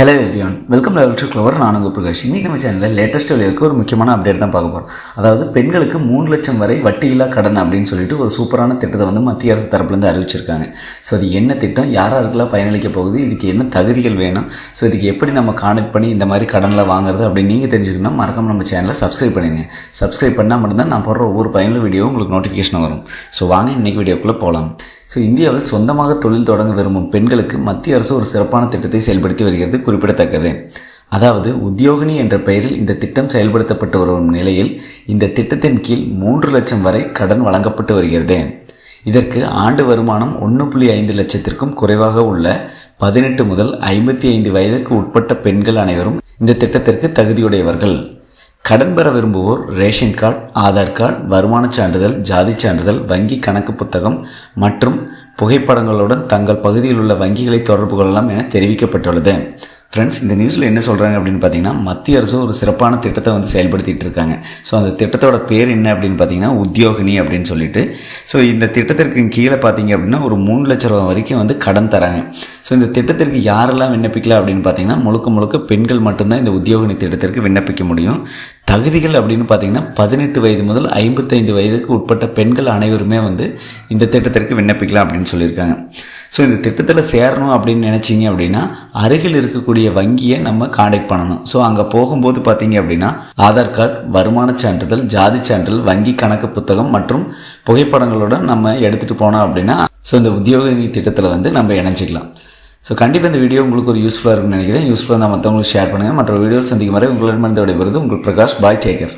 Hello everyone welcome level to clever நான் உங்கள் பிரகாஷ். இன்றைக்கி நம்ம சேனலில் லேட்டஸ்ட் இருக்க ஒரு முக்கியமான அப்டேட் தான் பார்க்க போகிறோம் அதாவது பெண்களுக்கு மூணு லட்சம் வரை வட்டியில்லா கடன் அப்படின்னு சொல்லிட்டு ஒரு சூப்பரான திட்டத்தை வந்து மத்திய அரசு தரப்புலேருந்து அறிவிச்சிருக்காங்க. ஸோ அது என்ன திட்டம்? யார் பயனளிக்க போகுது? இதுக்கு என்ன தகுதிகள் வேணும்? ஸோ இதுக்கு எப்படி நம்ம கான்டெக்ட் பண்ணி இந்த மாதிரி கடனில் வாங்குறது அப்படின்னு நீங்கள் தெரிஞ்சுக்கணும். மறக்காம நம்ம சேனலை சப்ஸ்கிரைப் பண்ணுங்கள் சப்ஸ்கிரைப் பண்ணால் மட்டும்தான் நான் போடுற ஒவ்வொரு பயனுள்ள வீடியோ உங்களுக்கு நோட்டிஃபிகேஷன் வரும். ஸோ வாங்க இன்றைக்கி வீடியோக்குள்ளே போகலாம் ஸோ இந்தியாவில் சொந்தமாக தொழில் தொடங்க விரும்பும் பெண்களுக்கு மத்திய அரசு ஒரு சிறப்பான திட்டத்தை செயல்படுத்தி வருகிறது குறிப்பிடத்தக்கது. அதாவது உத்தியோகினி என்ற பெயரில் இந்த திட்டம் செயல்படுத்தப்பட்டு வரும் நிலையில் இந்த திட்டத்தின் கீழ் மூன்று லட்சம் வரை கடன் வழங்கப்பட்டு வருகிறது. இதற்கு ஆண்டு வருமானம் ஒன்று புள்ளி ஐந்து லட்சத்திற்கும் குறைவாக உள்ள பதினெட்டு முதல் ஐம்பத்தி ஐந்து வயதிற்கு உட்பட்ட பெண்கள் அனைவரும் இந்த திட்டத்திற்கு தகுதியுடையவர்கள். கடன் பெற விரும்புவோர் ரேஷன் கார்டு ஆதார் கார்டு வருமானச் சான்றிதழ் ஜாதி சான்றிதழ் வங்கி கணக்கு புத்தகம் மற்றும் புகைப்படங்களுடன் தங்கள் பகுதியில் உள்ள வங்கிகளை தொடர்பு கொள்ளலாம் என தெரிவிக்கப்பட்டுள்ளது. ஃப்ரெண்ட்ஸ் இந்த நியூஸில் என்ன சொல்கிறாங்க அப்படின்னு பார்த்தீங்கன்னா மத்திய அரசு ஒரு சிறப்பான திட்டத்தை வந்து செயல்படுத்திட்டு இருக்காங்க. ஸோ அந்த திட்டத்தோட பேர் என்ன அப்படின்னு பார்த்தீங்கன்னா உத்தியோகினி அப்படின்னு சொல்லிட்டு. ஸோ இந்த திட்டத்திற்கு கீழே பார்த்தீங்க அப்படின்னா ஒரு மூணு லட்ச ரூபா வரைக்கும் வந்து கடன் தராங்க. ஸோ இந்த திட்டத்திற்கு யாரெல்லாம் விண்ணப்பிக்கலாம் அப்படின்னு பார்த்தீங்கன்னா முழுக்க முழுக்க பெண்கள் மட்டும்தான் இந்த உத்தியோகினி திட்டத்திற்கு விண்ணப்பிக்க முடியும். தகுதிகள் அப்படின்னு பார்த்தீங்கன்னா பதினெட்டு வயது முதல் ஐம்பத்தைந்து வயதுக்கு உட்பட்ட பெண்கள் அனைவருமே வந்து இந்த திட்டத்திற்கு விண்ணப்பிக்கலாம் அப்படின்னு சொல்லியிருக்காங்க. ஸோ இந்த திட்டத்தில் சேரணும் அப்படின்னு நினச்சிங்க அப்படின்னா அருகில் இருக்கக்கூடிய வங்கியை நம்ம காண்டாக்ட் பண்ணணும். ஸோ அங்கே போகும்போது பார்த்தீங்க அப்படின்னா ஆதார் கார்டு வருமான சான்றிதழ் ஜாதி சான்றிதழ் வங்கி கணக்கு புத்தகம் மற்றும் புகைப்படங்களுடன் நம்ம எடுத்துகிட்டு போனோம் அப்படின்னா ஸோ இந்த உத்தியோக திட்டத்தில் வந்து நம்ம இணைஞ்சிக்கலாம். ஸோ கண்டிப்பாக இந்த வீடியோ உங்களுக்கு ஒரு யூஸ்ஃபுல்லாக இருக்கும்னு நினைக்கிறேன். யூஸ்ஃபுல்லாக நான் மற்றவங்களுக்கு ஷேர் பண்ணுங்கள் மற்ற வீடியோ சந்திக்கும் வரை உங்களிடமிருந்து விடைபெறுது உங்கள் பிரகாஷ் பாய் டேக்கர்